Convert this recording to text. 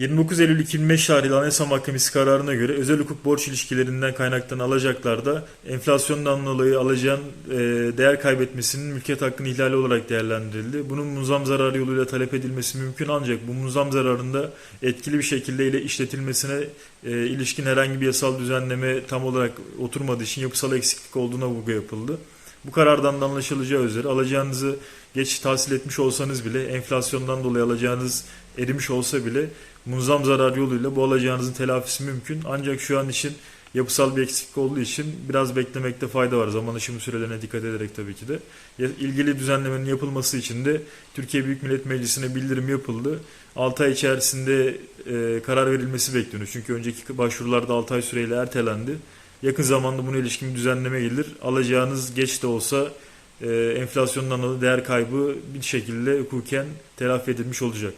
29 Eylül 2005 tarihli Anayasa Mahkemesi kararına göre özel hukuk borç ilişkilerinden kaynaklanan alacaklarda enflasyondan dolayı alacağın e, değer kaybetmesinin mülkiyet hakkının ihlali olarak değerlendirildi. Bunun muzam zararı yoluyla talep edilmesi mümkün ancak bu muzam zararında etkili bir şekilde ile işletilmesine e, ilişkin herhangi bir yasal düzenleme tam olarak oturmadığı için yapısal eksiklik olduğuna vurgu yapıldı. Bu karardan da anlaşılacağı üzere alacağınızı geç tahsil etmiş olsanız bile enflasyondan dolayı alacağınız erimiş olsa bile munzam zarar yoluyla bu alacağınızın telafisi mümkün. Ancak şu an için yapısal bir eksiklik olduğu için biraz beklemekte fayda var. Zaman aşımı sürelerine dikkat ederek tabii ki de. İlgili düzenlemenin yapılması için de Türkiye Büyük Millet Meclisi'ne bildirim yapıldı. 6 ay içerisinde e, karar verilmesi bekleniyor. Çünkü önceki başvurularda 6 ay süreyle ertelendi. Yakın zamanda buna ilişkin bir düzenleme gelir. Alacağınız geç de olsa e, enflasyondan dolayı değer kaybı bir şekilde hukuken telafi edilmiş olacak.